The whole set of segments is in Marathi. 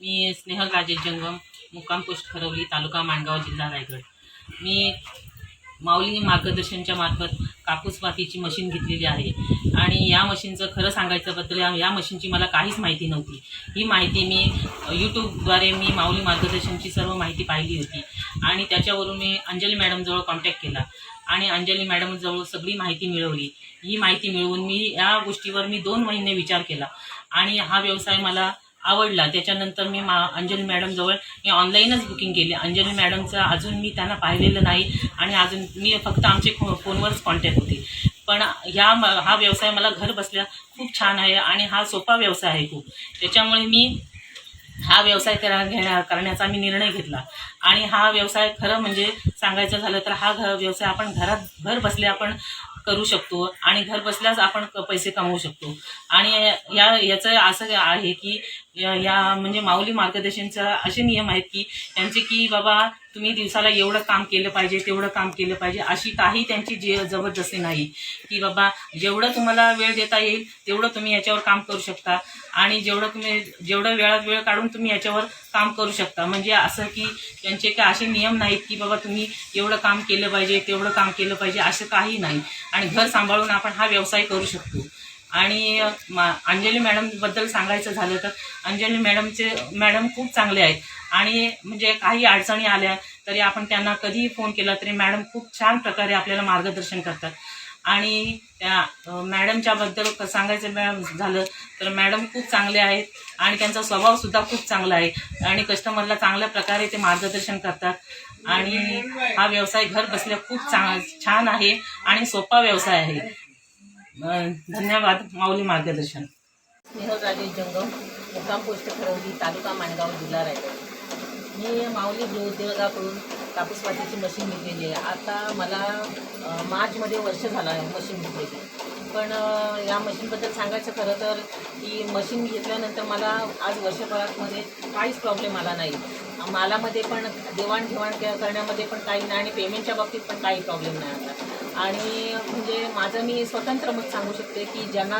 मी स्नेहल राजेश जंगम मुक्काम पोस्ट खरवली तालुका माणगाव जिल्हा रायगड. मी माऊली मार्गदर्शनच्या मार्फत कापूस मातीची मशीन घेतलेली आहे. आणि या मशीनचं खरं सांगायचं बद्दल या या मशीनची मला काहीच माहिती नव्हती. ही माहिती मी यूट्यूबद्वारे मी माऊली मार्गदर्शनची सर्व माहिती पाहिली होती. आणि त्याच्यावरून मी अंजली मॅडमजवळ कॉन्टॅक्ट केला. आणि अंजली मॅडमजवळ सगळी माहिती मिळवली. ही माहिती मिळवून मी या गोष्टीवर मी दोन महिने विचार केला. आणि हा व्यवसाय मला आवडला. त्याच्यानंतर मी मा अंजली मॅडमजवळ मी ऑनलाईनच बुकिंग केली. अंजली मॅडमचं अजून मी त्यांना पाहिलेलं नाही आणि अजून मी फक्त आमचे फो फोनवरच कॉन्टॅक्ट होते. पण ह्या म- हा व्यवसाय मला घर बसल्या खूप छान आहे आणि हा सोपा व्यवसाय आहे खूप. त्याच्यामुळे मी हा व्यवसाय करा घेण्या करण्याचा मी निर्णय घेतला. आणि हा व्यवसाय खरं म्हणजे सांगायचं झालं तर हा घर व्यवसाय आपण घरात घर बसले आपण करू शकतो आणि घर बसल्याच आपण क- पैसे कमवू शकतो. आणि या याचं असं आहे की या या म्हणजे माऊली मार्गदर्शनचा असे नियम आहेत की त्यांचे की बाबा तुम्ही दिवसाला एवढं काम केलं पाहिजे तेवढं काम केलं पाहिजे अशी काही त्यांची जे जबरदस्ती नाही. की बाबा जेवढं तुम्हाला वेळ देता येईल तेवढं तुम्ही याच्यावर काम करू शकता. आणि जेवढं तुम्ही जेवढं वेळात वेळ काढून तुम्ही याच्यावर काम करू शकता. म्हणजे असं की त्यांचे काय असे नियम नाहीत की बाबा तुम्ही एवढं काम केलं पाहिजे तेवढं काम केलं पाहिजे असं काही नाही. आणि घर सांभाळून आपण हा व्यवसाय करू शकतो. आणि मा अंजली मॅडमबद्दल सांगायचं झालं तर अंजली मॅडमचे मॅडम खूप चांगले आहेत. आणि म्हणजे काही अडचणी आल्या तरी आपण त्यांना कधीही फोन केला तरी मॅडम खूप छान प्रकारे आपल्याला मार्गदर्शन करतात. आणि त्या मॅडमच्याबद्दल क- सांगायचं झालं तर मॅडम खूप चांगले आहेत आणि त्यांचा स्वभावसुद्धा खूप चांगला आहे. आणि कस्टमरला चांगल्या प्रकारे ते मार्गदर्शन करतात. आणि हा व्यवसाय घर बसल्या खूप चांग छान आहे आणि सोपा व्यवसाय आहे. धन्यवाद. माऊली मार्गदर्शन. स्नेहराजे जंगम. मुक्काम पोस्ट ठरवली तालुका माणगाव जिल्हा रायगड. मी माऊली गृहोद्योगाकडून कापूस वाटीची मशीन घेतलेली आहे. आता मला मार्चमध्ये वर्ष झालं आहे मशीन घेतलेली. पण या मशीनबद्दल सांगायचं खरं तर की मशीन घेतल्यानंतर मला आज वर्षभरातमध्ये काहीच प्रॉब्लेम आला नाही. मालामध्ये पण देवाणघेवाण करण्यामध्ये पण काही नाही आणि पेमेंटच्या बाबतीत पण काही प्रॉब्लेम नाही आला आणि म्हणजे माझं मी स्वतंत्र मत सांगू शकते की ज्यांना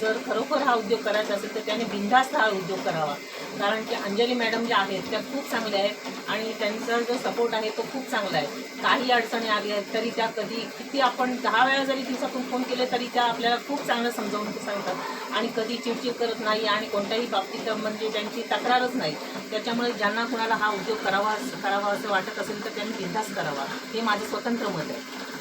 जर खरोखर हा उद्योग करायचा असेल तर त्याने बिनधास्त हा उद्योग करावा. कारण की अंजली मॅडम ज्या आहेत त्या खूप चांगल्या आहेत आणि त्यांचा जो सपोर्ट आहे तो खूप चांगला आहे. काही अडचणी आल्या आहेत तरी त्या कधी किती आपण दहा वेळा जरी दिवसातून फोन केले तरी त्या आपल्याला खूप चांगलं समजावून सांगतात. आणि कधी चिडचिड करत नाही आणि कोणत्याही बाबतीत म्हणजे त्यांची तक्रारच नाही. त्याच्यामुळे ज्यांना कुणाला हा उद्योग करावा करावा असं वाटत असेल तर त्यांनी बिनधास्त करावा. हे माझं स्वतंत्र मत आहे.